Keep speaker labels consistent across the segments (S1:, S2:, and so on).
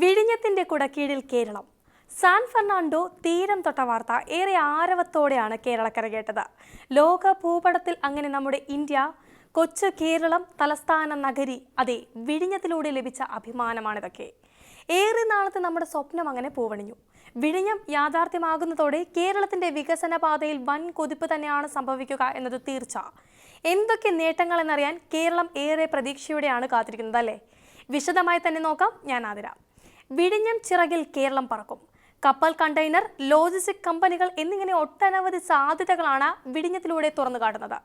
S1: വിഴിഞ്ഞത്തിന്റെ കുടക്കീഴിൽ Keralam. San Fernando തീരം തൊട്ട വാർത്ത ഏറെ ആരവത്തോടെയാണ് കേരളക്കര കേട്ടത്. ലോക ഭൂപടത്തിൽ അങ്ങനെ നമ്മുടെ ഇന്ത്യ കൊച്ചു കേരളം തലസ്ഥാന നഗരി അതെ വിഴിഞ്ഞത്തിലൂടെ ലഭിച്ച അഭിമാനമാണിതൊക്കെ. ഏറെ നാളത്തെ നമ്മുടെ സ്വപ്നം അങ്ങനെ പൂവണിഞ്ഞു. വിഴിഞ്ഞം യാഥാർത്ഥ്യമാകുന്നതോടെ കേരളത്തിന്റെ വികസന പാതയിൽ വൻ കൊതിപ്പ് തന്നെയാണ് സംഭവിക്കുക എന്നത് തീർച്ച. എന്തൊക്കെ നേട്ടങ്ങൾ എന്നറിയാൻ കേരളം ഏറെ പ്രതീക്ഷയോടെയാണ് കാത്തിരിക്കുന്നത് അല്ലേ? വിശദമായി തന്നെ നോക്കാം ഞാൻ ആതിര. വിഴിഞ്ഞം ചിറകിൽ കേരളം പറക്കും. കപ്പൽ കണ്ടെയ്നർ ലോജിസ്റ്റിക് കമ്പനികൾ എന്നിങ്ങനെ ഒട്ടനവധി സാധ്യതകളാണ് വിഴിഞ്ഞത്തിലൂടെ തുറന്നു കാട്ടുന്നത്.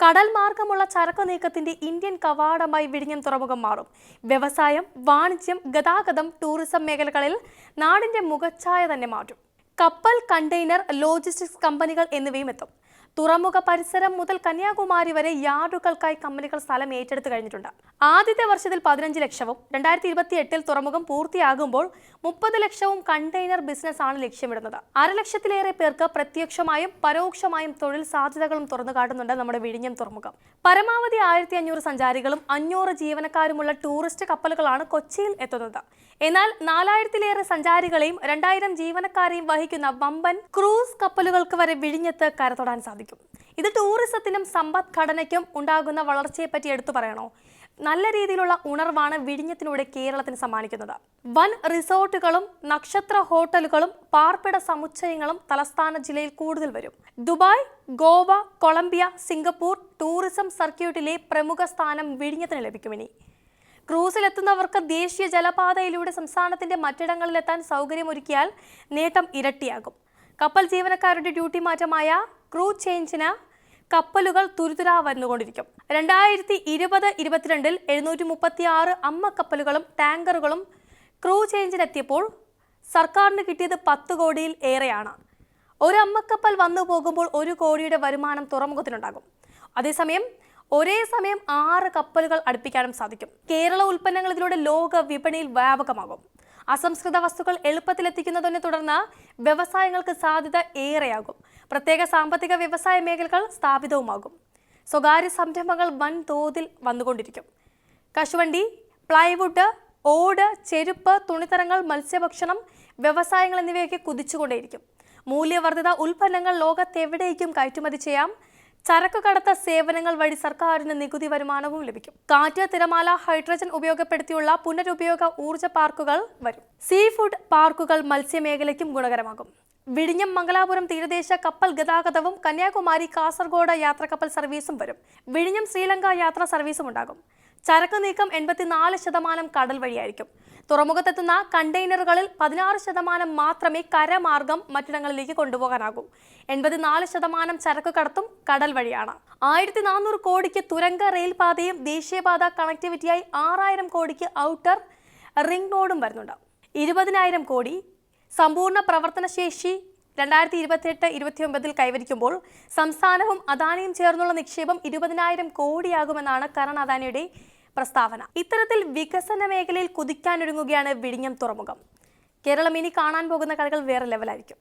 S1: കടൽ മാർഗമുള്ള ചരക്കു നീക്കത്തിന്റെ ഇന്ത്യൻ കവാടമായി വിഴിഞ്ഞം തുറമുഖം മാറും. വ്യവസായം വാണിജ്യം ഗതാഗതം ടൂറിസം മേഖലകളിൽ നാടിന്റെ മുഖച്ഛായ തന്നെ മാറ്റും. കപ്പൽ കണ്ടെയ്നർ ലോജിസ്റ്റിക്സ് കമ്പനികൾ എന്നിവയും എത്തും. തുറമുഖ പരിസരം മുതൽ കന്യാകുമാരി വരെ യാർഡുകൾക്കായി കമ്പനികൾ സ്ഥലം ഏറ്റെടുത്ത് കഴിഞ്ഞിട്ടുണ്ട്. ആദ്യത്തെ വർഷത്തിൽ പതിനഞ്ച് ലക്ഷവും രണ്ടായിരത്തി ഇരുപത്തി എട്ടിൽ തുറമുഖം പൂർത്തിയാകുമ്പോൾ മുപ്പത് ലക്ഷവും കണ്ടെയ്നർ ബിസിനസ് ആണ് ലക്ഷ്യമിടുന്നത് അരലക്ഷത്തിലേറെ പേർക്ക് പ്രത്യക്ഷമായും പരോക്ഷമായും തൊഴിൽ സാധ്യതകളും തുറന്നു കാട്ടുന്നുണ്ട് നമ്മുടെ വിഴിഞ്ഞം തുറമുഖം. പരമാവധി ആയിരത്തി അഞ്ഞൂറ് സഞ്ചാരികളും അഞ്ഞൂറ് ജീവനക്കാരുമുള്ള ടൂറിസ്റ്റ് കപ്പലുകളാണ് കൊച്ചിയിൽ എത്തുന്നത്. എന്നാൽ നാലായിരത്തിലേറെ സഞ്ചാരികളെയും രണ്ടായിരം ജീവനക്കാരെയും വഹിക്കുന്ന വമ്പൻ ക്രൂസ് കപ്പലുകൾക്ക് വരെ വിഴിഞ്ഞത്ത് കരതൊടാൻ സാധിക്കും ഇത് ടൂറിസത്തിനും സമ്പദ്ഘടനയ്ക്കും ഉണ്ടാകുന്ന വളർച്ചയെപ്പറ്റി എടുത്തു പറയണോ? നല്ല രീതിയിലുള്ള ഉണർവാണ് വിഴിഞ്ഞത്തിലൂടെ കേരളത്തിന് സമ്മാനിക്കുന്നത്. വൻ റിസോർട്ടുകളും നക്ഷത്ര ഹോട്ടലുകളും പാർപ്പിട സമുച്ചയങ്ങളും തലസ്ഥാന ജില്ലയിൽ കൂടുതൽ വരും. Dubai Goa Colombia Singapore tourism സർക്യൂട്ടിലെ പ്രമുഖ സ്ഥാനം വിഴിഞ്ഞത്തിന് ലഭിക്കും ഇനി. ക്രൂസിലെത്തുന്നവർക്ക് ദേശീയ ജലപാതയിലൂടെ സംസ്ഥാനത്തിന്റെ മറ്റിടങ്ങളിലെത്താൻ സൗകര്യമൊരുക്കിയാൽ നേട്ടം ഇരട്ടിയാകും. കപ്പൽ ജീവനക്കാരുടെ ഡ്യൂട്ടി മാറ്റമായ ക്രൂ ചേഞ്ചിന് കപ്പലുകൾ തുരുതുരാ വന്നുകൊണ്ടിരിക്കും രണ്ടായിരത്തി ഇരുപത് ഇരുപത്തിരണ്ടിൽ എഴുന്നൂറ്റി മുപ്പത്തി ആറ് അമ്മ കപ്പലുകളും ടാങ്കറുകളും ക്രൂ ചേഞ്ചിനെത്തിയപ്പോൾ സർക്കാരിന് കിട്ടിയത് പത്ത് കോടിയിൽ ഏറെയാണ്. ഒരു അമ്മക്കപ്പൽ വന്നു പോകുമ്പോൾ ഒരു കോടിയുടെ വരുമാനം തുറമുഖത്തിനുണ്ടാകും. അതേസമയം ഒരേ സമയം ആറ് കപ്പലുകൾ അടുപ്പിക്കാനും സാധിക്കും. കേരള ഉൽപ്പന്നങ്ങൾ ഇതിലൂടെ ലോക വിപണിയിൽ വ്യാപകമാകും. അസംസ്കൃത വസ്തുക്കൾ എളുപ്പത്തിലെത്തിക്കുന്നതിനെ തുടർന്ന് വ്യവസായങ്ങൾക്ക് സാധ്യത ഏറെയാകും. പ്രത്യേക സാമ്പത്തിക വ്യവസായ മേഖലകൾ സ്ഥാപിതവുമാകും. സ്വകാര്യ സംരംഭങ്ങൾ വൻതോതിൽ വന്നുകൊണ്ടിരിക്കും. കശുവണ്ടി പ്ലൈവുഡ് ഓട് ചെരുപ്പ് തുണിത്തരങ്ങൾ മത്സ്യഭക്ഷണം വ്യവസായങ്ങൾ എന്നിവയൊക്കെ കുതിച്ചുകൊണ്ടേയിരിക്കും. മൂല്യവർദ്ധിത ഉൽപ്പന്നങ്ങൾ ലോകത്തെവിടേക്കും കയറ്റുമതി ചെയ്യാം. ചരക്ക് കടത്ത സേവനങ്ങൾ വഴി സർക്കാരിന് നികുതി വരുമാനവും ലഭിക്കും. കാറ്റ് തിരമാല ഹൈഡ്രജൻ ഉപയോഗപ്പെടുത്തിയുള്ള പുനരുപയോഗ ഊർജ പാർക്കുകൾ വരും. സീ ഫുഡ് പാർക്കുകൾ മത്സ്യമേഖലയ്ക്കും ഗുണകരമാകും. വിഴിഞ്ഞം മംഗലാപുരം തീരദേശ കപ്പൽ ഗതാഗതവും കന്യാകുമാരി കാസർഗോഡ് യാത്രക്കപ്പൽ സർവീസും വരും. വിഴിഞ്ഞം ശ്രീലങ്ക യാത്രാ സർവീസും ഉണ്ടാകും. ചരക്ക് നീക്കം എൺപത്തിനാല് ശതമാനം കടൽ വഴിയായിരിക്കും. തുറമുഖത്തെത്തുന്ന കണ്ടെയ്നറുകളിൽ പതിനാറ് ശതമാനം മാത്രമേ കരമാർഗം മറ്റിടങ്ങളിലേക്ക് കൊണ്ടുപോകാനാകൂ. എൺപത്തിനാല് ശതമാനം ചരക്ക് കടത്തും കടൽ വഴിയാണ്. ആയിരത്തി നാനൂറ് കോടിക്ക് തുരങ്ക റെയിൽപാതയും ദേശീയപാത കണക്ടിവിറ്റിയായി ആറായിരം കോടിക്ക് ഔട്ടർ റിംഗ് റോഡും വരുന്നുണ്ട്. ഇരുപതിനായിരം കോടി സമ്പൂർണ പ്രവർത്തനശേഷി രണ്ടായിരത്തി ഇരുപത്തിയെട്ട് ഇരുപത്തിയൊമ്പതിൽ കൈവരിക്കുമ്പോൾ സംസ്ഥാനവും അദാനിയും ചേർന്നുള്ള നിക്ഷേപം ഇരുപതിനായിരം കോടിയാകുമെന്നാണ് കരൺ അദാനിയുടെ പ്രസ്താവന. ഇത്തരത്തിൽ വികസന മേഖലയിൽ കുതിക്കാനൊരുങ്ങുകയാണ് വിഴിഞ്ഞം തുറമുഖം. കേരളം ഇനി കാണാൻ പോകുന്ന കളികൾ വേറെ ലെവലായിരിക്കും